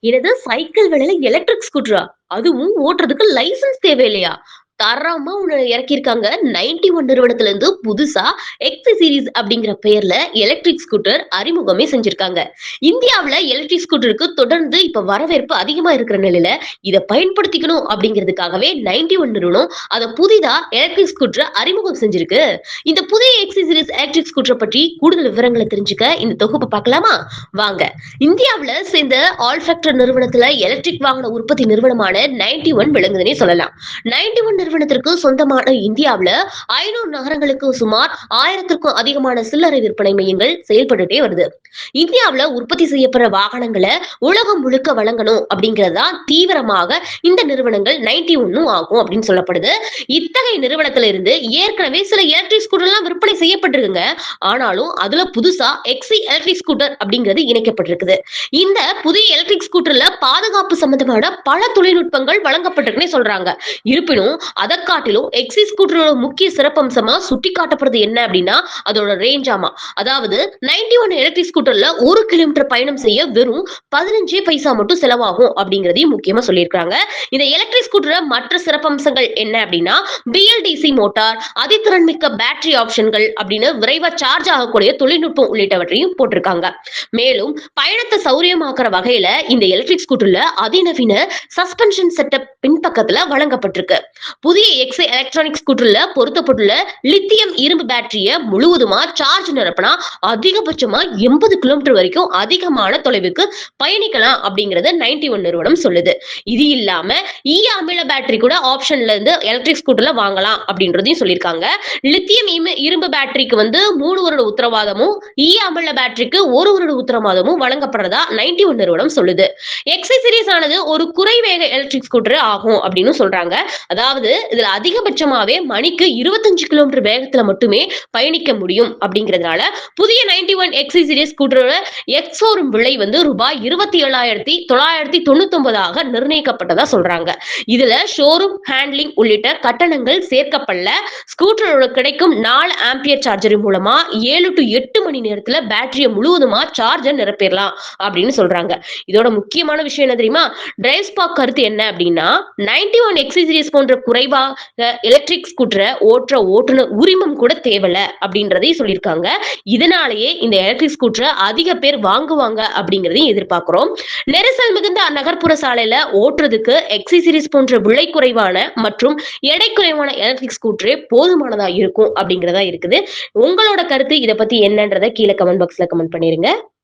எனது சைக்கிள் விலையில எலக்ட்ரிக் ஸ்கூட்டரா? அதுவும் ஓட்டுறதுக்கு லைசென்ஸ் தேவையில்லையா? தரமா உன்னை இறக்கியிருக்காங்க. 91 நிறுவனத்துல இருந்து புதுசா எக்ஸ் சீரிஸ் அப்படிங்கிற பெயர்ல எலக்ட்ரிக் ஸ்கூட்டர் அறிமுகமே செஞ்சிருக்காங்க. இந்தியாவுல எலக்ட்ரிக் ஸ்கூட்டருக்கு தொடர்ந்து இப்ப வரவேற்பு அதிகமா இருக்கிற நிலையில, இதை பயன்படுத்திக்கணும் அப்படிங்கிறதுக்காகவே 91 நிறுவனம் அதை புதிதா எலக்ட்ரிக் ஸ்கூட்டர் அறிமுகம் செஞ்சிருக்கு. இந்த புதிய எக்ஸ் சீரிஸ் எலக்ட்ரிக் ஸ்கூட்டரை பற்றி கூடுதல் விவரங்களை தெரிஞ்சுக்க இந்த தொகுப்பை பார்க்கலாமா? வாங்க. இந்தியாவுல சேர்ந்த ஆல்ஃபேக்டர் நிறுவனத்துல எலக்ட்ரிக் வாகன உற்பத்தி நிறுவனமான 91 விளங்குதுன்னே சொல்லலாம். 91 நிறுவனத்திற்கு சொந்தமான இந்தியாவில ஐநூறு நகரங்களுக்கு சுமார் 1000த்திற்கும் அதிகமான சில்லறை விற்பனை மையங்கள் செயல்பட்டுட்டே வருது. இந்தியாவுல உற்பத்தி செய்யப்படுற வாகனங்களை உலகம் முழுக்க வழங்கணும் அப்படிங்கறதுதான் தீவிரமாக இந்த நிறுவனங்கள் 91ம் ஆகும் அப்படின்னு சொல்லப்படுது. இத்தகைய நிறுவனத்துல இருந்து ஏற்கனவே சில எலக்ட்ரிக் ஸ்கூட்டர்லாம் விற்பனை செய்யப்பட்டிருக்குங்க. ஆனாலும் அதுல புதுசா எக்ஸி எலக்ட்ரிக் ஸ்கூட்டர் அப்படிங்கிறது இணைக்கப்பட்டிருக்குது. இந்த புதிய எலக்ட்ரிக் ஸ்கூட்டர்ல பாதுகாப்பு சம்பந்தமான பல தொழில்நுட்பங்கள் வழங்கப்பட்டிருக்குன்னு சொல்றாங்க. இருப்பினும் அதை காட்டிலும் எக்ஸி ஸ்கூட்டரோட முக்கிய சிறப்பம்சமா சுட்டி காட்டப்படுறது என்ன அப்படின்னா அதோட ரேஞ்ச் ஆமா. அதாவது 91 எலக்ட்ரிக் ஸ்கூட்டர்ல ஒரு கிலோமீட்டர் பயணம் செய்ய வெறும் 15 பைசா மட்டும் செலவாகும் அப்படிங்கறதையும் முக்கியமா சொல்லியிருக்காங்க. இந்த எலக்ட்ரிக் ஸ்கூட்டர மற்ற சிறப்பம்சங்கள் என்ன அப்படின்னா பிஎல்டிசி மோட்டார், அதிதிறன்மிக்க பேட்டரி ஆப்ஷன்கள் அப்படின்னு விரைவா சார்ஜ் ஆகக்கூடிய தொழில்நுட்பம் உள்ளிட்டவற்றையும் போட்டிருக்காங்க. மேலும் பயணத்தை சௌரியமாக்குற வகையில இந்த எலக்ட்ரிக் ஸ்கூட்டர்ல அதிநவீன சஸ்பென்ஷன் செட்டப் பின்பக்கத்துல வழங்கப்பட்டிருக்கு. புதிய எக்ஸ் எலக்ட்ரானிக் ஸ்கூட்டர்ல பொருத்தப்பட்டுள்ள லித்தியம் இரும்பு பேட்டரிய முழுவதுமா சார்ஜ் நிரப்புனா அதிகபட்சமா 80 கிலோமீட்டர் வரைக்கும் அதிகமான தொலைவுக்கு பயணிக்கலாம் அப்படிங்கறத 91 நிறுவனம் சொல்லுது. இது இல்லாம ஈ அமில பேட்டரி கூட ஆப்ஷன்ல இருந்து எலக்ட்ரிக் ஸ்கூட்டர்ல வாங்கலாம் அப்படின்றதையும் சொல்லியிருக்காங்க. லித்தியம் இரும்பு பேட்டரிக்கு வந்து மூணு வருட உத்தரவாதமும், ஈ அமில பேட்டரிக்கு ஒரு வருட உத்தரவாதமும் வழங்கப்படுறதா 91 நிறுவனம் சொல்லுது. எக்ஸை சீரிஸ் ஆனது ஒரு குறைவேக எலக்ட்ரிக் ஸ்கூட்டர் ஆகும் அப்படின்னு சொல்றாங்க. அதாவது இதுல அதிகபட்சமாவே மணிக்கு 25 கிலோமீட்டர் வேகத்துல மட்டுமே பயணிக்க முடியும் அப்படிங்கிறதுனால புதிய 91 எக்ஸ் சீரிஸ் ஸ்கூட்டரோட எக்ஸோரும் விலை வந்து ரூபாய் 27,999 நிர்ணயிக்கப்பட்டதா சொல்றாங்க. இதுல ஷோரூம் ஹேண்ட்லிங் உள்ளிட்ட கட்டணங்கள் சேர்க்கப்படல. ஸ்கூட்டரோட கிடைக்கும் நாலு ஆம்பியர் சார்ஜர் மூலமா ஏழு டு எட்டு மணி நேரத்துல பேட்டரியை முழுவதுமா சார்ஜர் நிரப்பிடலாம் அப்படின்னு சொல்றாங்க. இதோட முக்கியமான விஷயம் என்ன தெரியுமா? டிரைவ் ஸ்பாக் கருத்து என்ன அப்படின்னா நைன்டி ஒன் எக்ஸி சீரிஸ் போன்ற குறைவாக எலக்ட்ரிக் ஸ்கூட்டரை ஓட்டுற ஓட்டுநர் உரிமம் கூட தேவல அப்படின்றதையும் சொல்லியிருக்காங்க. இதனாலேயே இந்த எலக்ட்ரிக் ஸ்கூட்டரை அதிக பேர் வாங்குவாங்க அப்படிங்கிறதையும் எதிர்பார்க்கிறோம். நெரிசல் மிகுந்த நகர்ப்புற சாலையில ஓட்டுறதுக்கு எக்ஸி சீரிஸ் போன்ற விலை குறைவான மற்றும் எடை குறைவான எலக்ட்ரிக் ஸ்கூட்டரே போதுமானதா இருக்கும் அப்படிங்கிறதா இருக்குது. உங்களோட கருத்து இதை பத்தி என்னன்றத கீழ கமெண்ட் பாக்ஸ்ல கமெண்ட் பண்ணிருங்க.